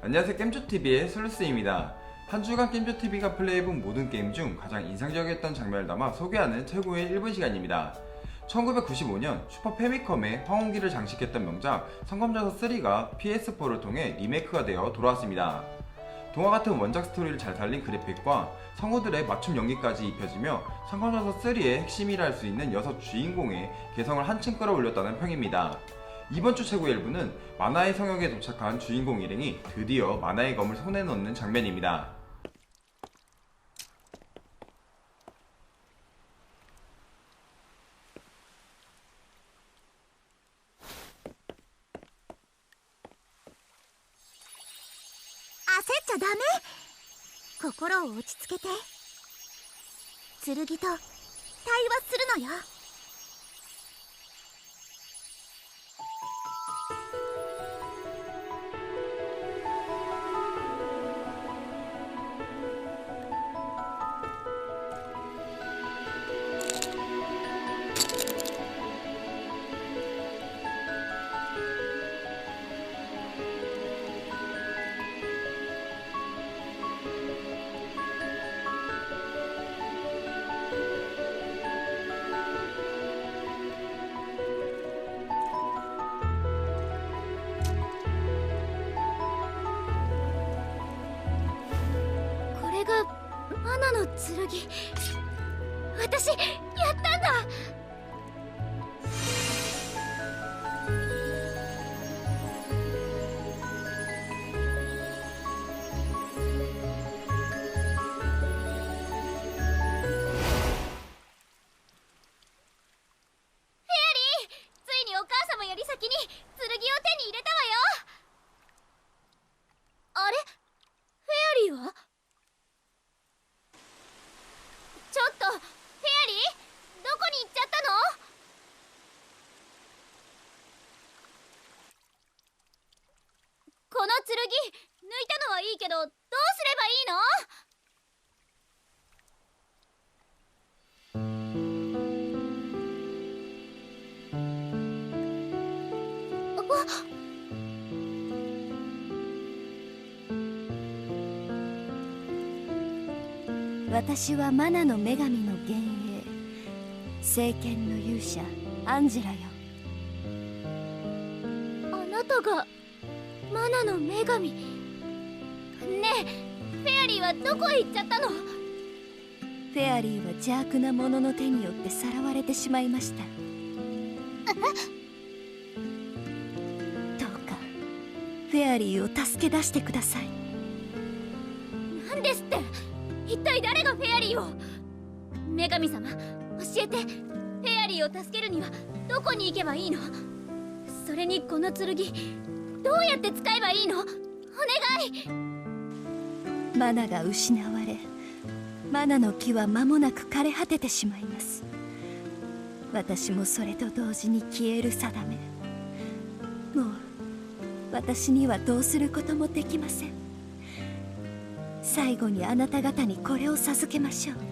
안녕하세요 겜조TV의 솔루스입니다 한 주간 겜조TV가 플레이해본 모든 게임 중 가장 인상적이었던 장면을 담아 소개하는 최고의 1분 시간입니다 1995년 슈퍼 페미컴의 황혼기를 장식했던 명작 성검자사 3가 PS4를 통해 리메이크가 되어 돌아왔습니다 동화 같은 원작 스토리를 잘 달린 그래픽과 성우들의 맞춤 연기까지 입혀지며 상관화서 3의 핵심이라 할 수 있는 여섯 주인공의 개성을 한층 끌어올렸다는 평입니다. 이번 주 최고 일부는 만화의 성역에 도착한 주인공 일행이 드디어 만화의 검을 손에 넣는 장면입니다. っちゃダメ心を落ち着けて剣と対話するのよれマナの剣私やったんだフェアリーついにお母様より先に剣を手に入れたわ剣抜いたのはいいけどどうすればいいの私はマナの女神の幻影聖剣の勇者アンジェラよの女神ねえフェアリーはどこへ行っちゃったのフェアリーは邪悪な者の手によってさらわれてしまいました どうかフェアリーを助け出してください何ですって一体誰がフェアリーを女神様教えてフェアリーを助けるにはどこに行けばいいのそれにこの剣どうやって使えばいいのお願いマナが失われマナの木は間もなく枯れ果ててしまいます私もそれと同時に消える定めもう私にはどうすることもできません最後にあなた方にこれを授けましょう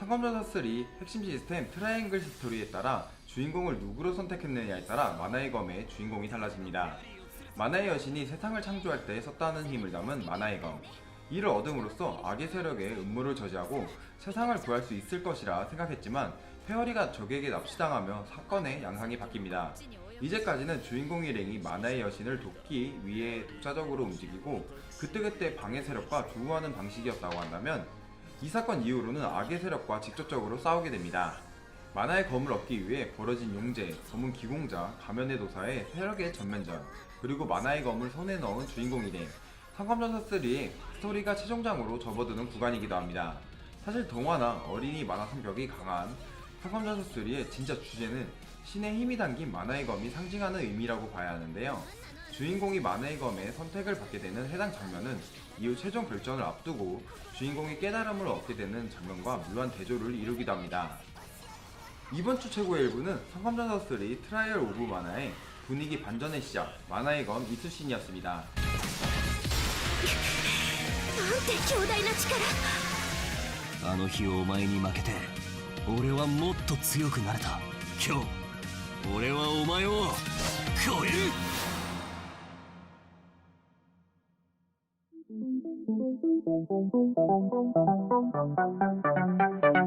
상검연사3 핵심 시스템 트라이앵글 스토리에 따라 주인공을 누구로 선택했느냐에 따라 만화의 검의 주인공이 달라집니다. 만화의 여신이 세상을 창조할 때 섰다는 힘을 담은 만화의 검. 이를 얻음으로써 악의 세력의 음모를 저지하고 세상을 구할 수 있을 것이라 생각했지만 페어리가 적에게 납치당하며 사건의 양상이 바뀝니다. 이제까지는 주인공 일행이 만화의 여신을 돕기 위해 독자적으로 움직이고 그때그때 방해 세력과 조우하는 방식이었다고 한다면 이 사건 이후로는 악의 세력과 직접적으로 싸우게 됩니다. 만화의 검을 얻기 위해 벌어진 용제, 검은 기공자, 가면의 도사의 세력의 전면전, 그리고 만화의 검을 손에 넣은 주인공 이된 상검전사 3의 스토리가 최종장으로 접어드는 구간이기도 합니다. 사실 동화나 어린이 만화 성격이 강한 상검전사 3의 진짜 주제는 신의 힘이 담긴 만화의 검이 상징하는 의미라고 봐야 하는데요. 주인공이 마네이검의 선택을 받게 되는 해당 장면은 이후 최종 결전을 앞두고 주인공이 깨달음을 얻게 되는 장면과 무한 대조를 이루기도 합니다. 이번 주 최고의 일부는 성검전사3 트라이얼 오브 만화의 분위기 반전의 시작, 만화의 검 이수신이었습니다. 俺はもっと強くなれた今日俺はお前を超える Thank you.